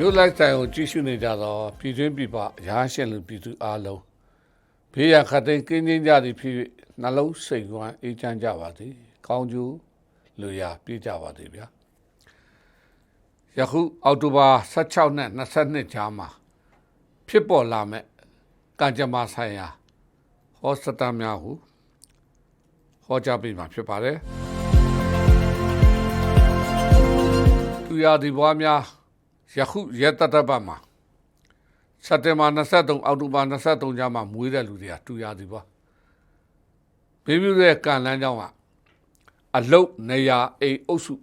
မျိုးလိုက်တိုင်ကိုကြည့်ရှုနေကြတော့ပြည်တွင်းပြည်ပရာရှင်လူပြည်သူအားလုံးဘေးရန်ခတ်သိမ်းကင်းကျင်းကြသည်ဖြစ်၍နှလုံးစိတ်ဝမ်းအေးချမ်းကြပါသည်ကောင်းကျိုးလူရာပြည့်ကြပါသည်ဗျာယခုအောက်တိုဘာ16နဲ့22ကြားမှာဖြစ်ပေါ်လာမဲ့ကံကြမ္မာဆိုင်ရာဟောစတာများဟုဟောကြားပေးမှာဖြစ်ပါတယ်သူရသည်ဘွားများ ယခုရက်တတပတ်မှာစက်တင်ဘာ23အောက်တိုဘာ23ကြားမှာမွေးတဲ့လူတွေကတူရသည်ဘွားဘေဘီရဲ့ကံလန်းကြောင်းကအလုတ်နေရာအိမ်အုပ်စု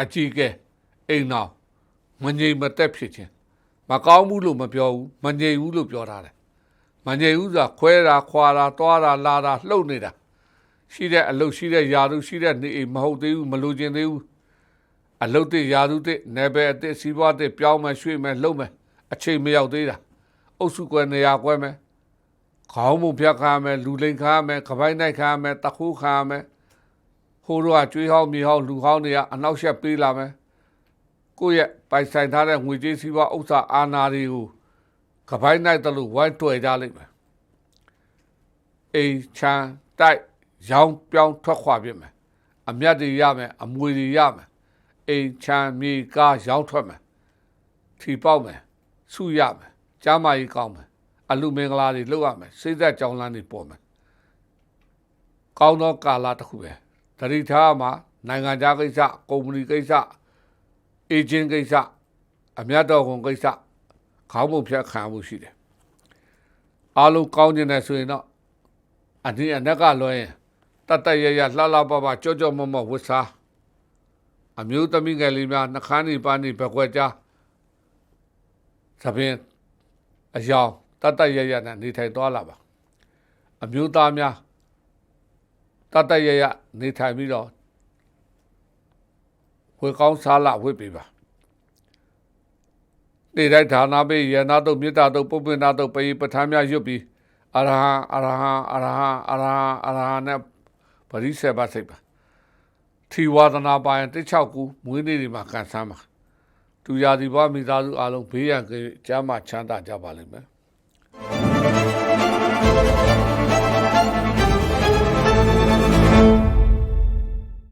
အကြီးကဲအိမ်နောက်မငြိမ်မသက်ဖြစ်ခြင်းမကောင်းဘူးလို့မပြောဘူးမငြိမ်ဘူးလို့ပြောထားတယ်မငြိမ်ဘူးဆိုတာခွဲတာခွာတာသွားတာလာတာလှုပ်နေတာရှိတဲ့အလုတ်ရှိတဲ့ယာရုရှိတဲ့နေအိမ်မဟုတ်သေးဘူးမလိုချင်သေးဘူး အလုတ်တဲ့ယာရုတဲ့နယ်ပယ်အသစ်စီးပွားတဲ့ပြောင်းမယ်ရွှေ့မယ်လှုပ်မယ်အချိန်မရောက်သေးတာအုပ်စုကွယ်နေရာကွဲမယ်ခေါင်းမဖြတ်ခါမယ်လူလိန်ခါမယ်ကပိုင်းနိုင်ခါမယ်တခုခါမယ်ဟိုတော့ကျွေးဟောင်းမြေဟောင်းလူဟောင်းတွေကအနောက်ရှက်ပေးလာမယ်ကိုယ့်ရဲ့ပိုင်ဆိုင်ထားတဲ့ငွေကြေးစီးပွားဥစ္စာအာဏာတွေကိုကပိုင်းနိုင်တယ်လို့ဝိုင်းတွေ့ကြလိမ့်မယ်အိမ်ချမ်းတိုက်ရောင်းပြောင်းထွက်ခွာပြစ်မယ်အမျက်တွေရမယ်အမွေတွေရမယ် အိမ်ချမ်းမြေကားရောင်းထွက်မယ်ထီပေါက်မယ်ဆုရမယ်ကျမ်းမာရေးကောင်းမယ်အလူမင်္ဂလာတွေလုပ်ရမယ်စိတ်သက်ကြောင်းလန်းတွေပေါ်မယ်ကောင်းသောကာလတစ်ခုပဲတတိထားမှာနိုင်ငံခြားကိစ္စကုမ္ပဏီကိစ္စအေဂျင့်ကိစ္စအမြတ်တော်ကုန်ကိစ္စခေါင်းပုံဖြတ်ခံမှုရှိတယ်အားလုံးကောင်းကျင်တယ်ဆိုရင်တော့အဒီအနက်ကလွှဲရင်တတ်တရရလှလှပပကြောကြောမမဝတ်စား အမျိုးသမီးငယ်လေးများနှခမ်းနေပါနေဘက်ွက်ကြားသဖြင့်အယောင်တတ်တရရနဲ့နေထိုင်သွားလာပါအမျိုးသားများတတ်တရရနေထိုင်ပြီးတော့ဝေကောင်းစားလာဝိပေးပါနေတိုင်းဌာနပေးရနာတို့မေတ္တာတို့ပုပ္ပန္နာတို့ပေပဋ္ဌာန်းများရွတ်ပြီးအရဟံအရဟံအရဟံအရဟံအရဟံနဲ့ပရိစေဘစိတ်ပါ ထီဝါဒနာပိုင်တစ်ချောက်ကူမွေးနေ့ဒီမှာကန်ဆန်းပါသူရာဒီဘွားမိသားစုအားလုံးဘေးရန်ကင်းကျမ်းမာချမ်းသာကြပါလိမ့်မယ်